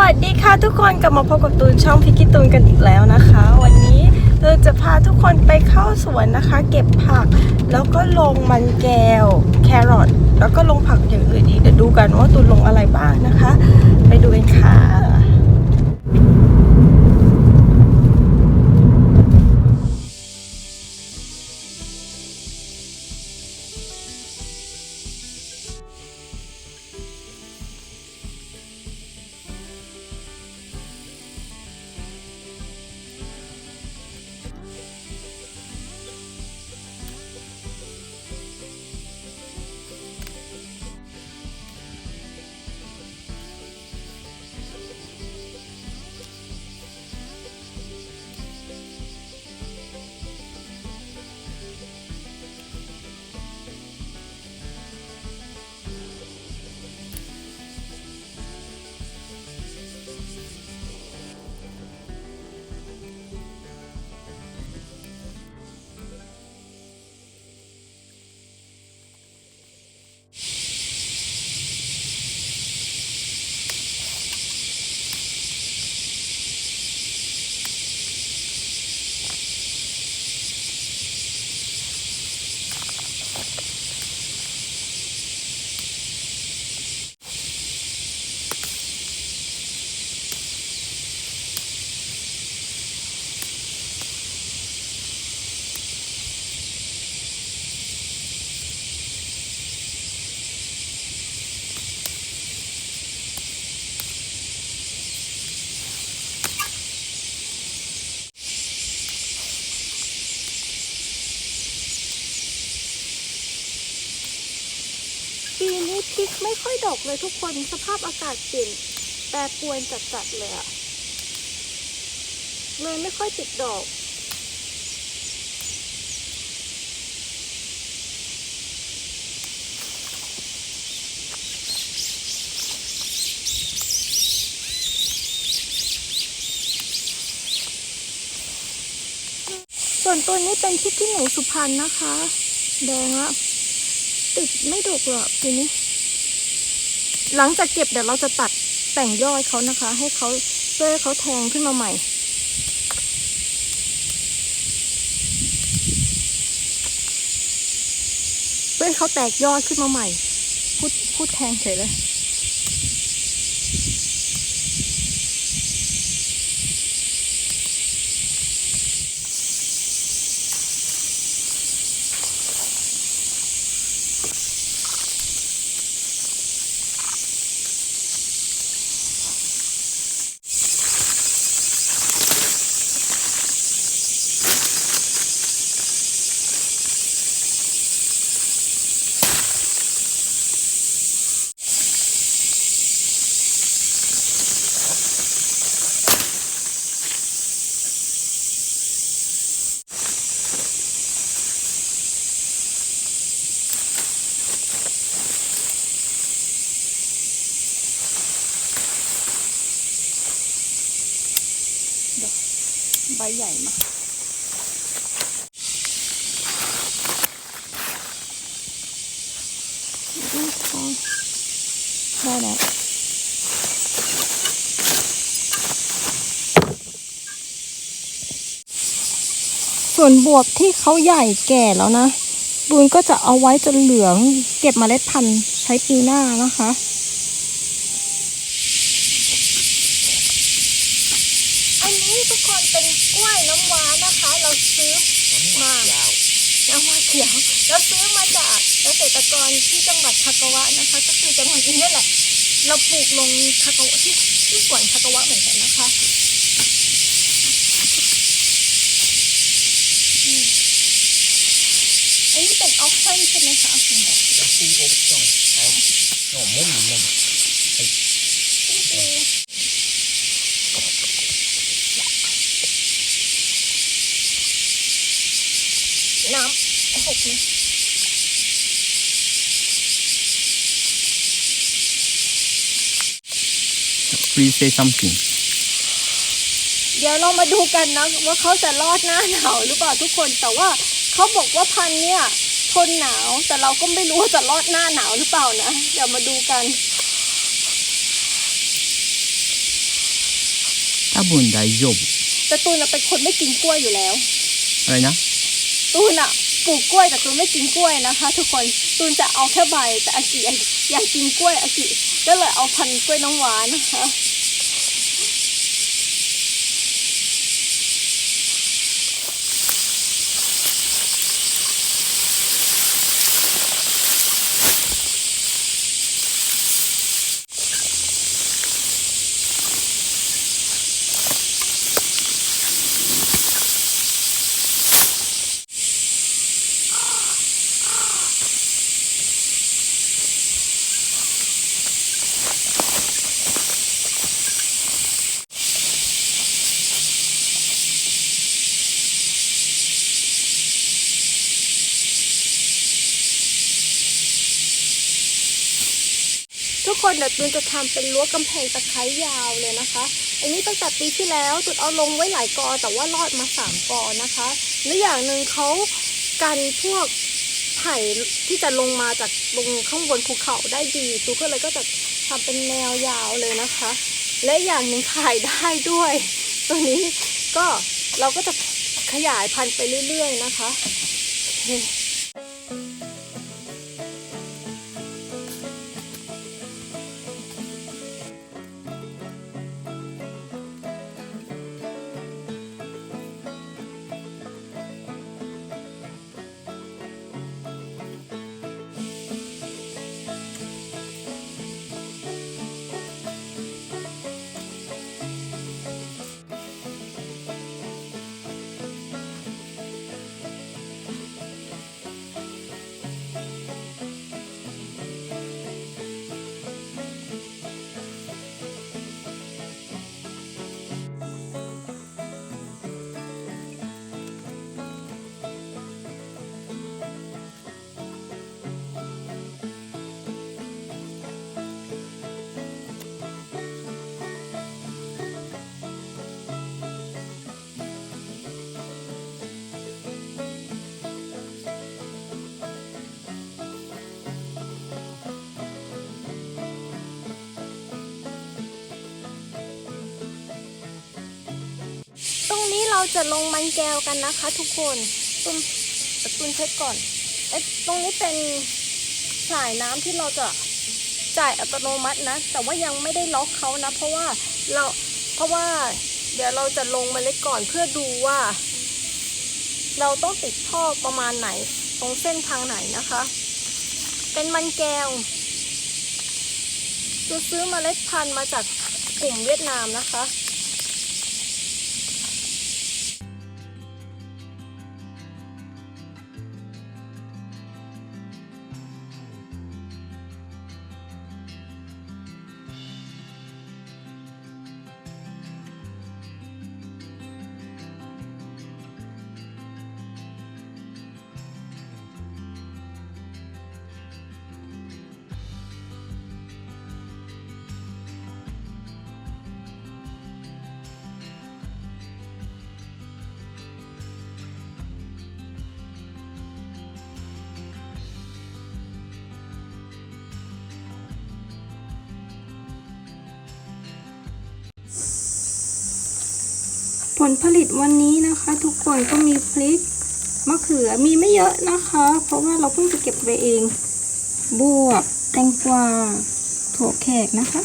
วัสดีค่ะทุกคนกลับมาพบกับตูนช่องพิกิตูนกันอีกแล้วนะคะ วันนี้เราจะพาทุกคนไปเข้าสวนนะคะ เก็บผัก แล้วก็ลงมันแก้วแครอทแล้วก็ลงผักอย่างอื่นอีกเดี๋ยวดูกันว่าตูนลงอะไรบ้างนะคะ ไปดูกันค่ะ ไม่ค่อยดกเลยทุกคนสภาพอากาศเปลี่ยนแปรปรวนจัดๆเลยอะเลยไม่ค่อยติดดอกส่วนตัวนี้เป็นพริกที่หนูสุพรรณนะคะ แดงละติดไม่ดกหรอกทีนี้ หลังจากเก็บเดี๋ยวเราจะตัดแต่งยอดเขานะคะ ให้เขาเพื่อให้เขาแทงขึ้นมาใหม่ เพื่อให้เขาแตกยอดขึ้นมาใหม่พูดพูดแทงเฉยเลย ใบใหญ่มากได้แล้วส่วนบวบที่เขาใหญ่แก่แล้วนะ บูนก็จะเอาไว้จนเหลือง เก็บเมล็ดพันธุ์ใช้ปีหน้านะคะ อันนี้ทุกคนเป็นกล้วยน้ำว้านะคะ เราซื้อมาน้ำว้า เขียวเราซื้อมาจากเกษตรกรที่จังหวัดคากาวะนะคะ ก็คือจังหวัดนี้นี่แหละ เราปลูกลงคากาวะที่ที่สวนคากาวะเหมือนกันนะคะอืมอันนี้เป็นออกเซนใช่ไหมคะ Jag tog också ja, ja, många, många. น้ำ หกนะปรีเซซัมกิงเดี๋ยวเรามาดูกันนะว่าเขาจะรอดหน้าหนาวหรือเปล่าทุกคนแต่ว่าเขาบอกว่าพันเนี่ยทนหนาวแต่เราก็ไม่รู้ว่าจะรอดหน้าหนาวหรือเปล่านะเดี๋ยวมาดูกันถ้าบุญได้ยบแต่ตูนเป็นคนไม่กินกล้วยอยู่แล้ว อะไรนะ ตูนอะ ปลูกกล้วยแต่ตูนไม่กินกล้วยนะคะ ทุกคนตูนจะเอาแค่ใบแต่อากิอยากกกินกล้วยอากิก็เลยเอาพันธุ์กล้วยน้ำหวานนะคะ ทุกคนเดี๋ยวตูนจะทำเป็นรั้วกำแพงตะไคร้ยาวเลยนะคะ อันนี้ตั้งแต่ปีที่แล้วตูนเอาลงไว้หลายกอ แต่ว่ารอดมาสามกอนะคะและอย่างหนึ่งเขากันพวกไผ่ที่จะลงมาจากลงข้างบนภูเขาได้ดีตูนก็เลยก็จะทำเป็นแนวยาวเลยนะคะ และอย่างหนึ่งขายได้ด้วย ตัวนี้ก็เราก็จะขยายพันธุ์ไปเรื่อย ๆ นะคะโเราจะลงมันแก้วกันนะคะ ทุกคนตุ้นตุ้นเช็คก่อนเอ๊ะตรงนี้เป็นสายน้ำที่เราจะจ่ายอัตโนมัตินะ แต่ว่ายังไม่ได้ล็อกเขานะ เพราะว่าเราเพราะว่าเดี๋ยวเราจะลงเมาเล็ดก่อนเพื่อดูว่า เราต้องติดท่อประมาณไหน ตรงเส้นทางไหนนะคะ เป็นมันแก้วเราซื้อมเมล็ดพันธุ์มาจากกลุ่มเวียดนามนะคะ ผลผลิตวันนี้นะคะ ทุกคนก็มีพริกมะเขือมีไม่เยอะนะคะ เพราะว่าเราเพิ่งจะเก็บไปเอง บวบแตงกวาถั่วแขกนะคะ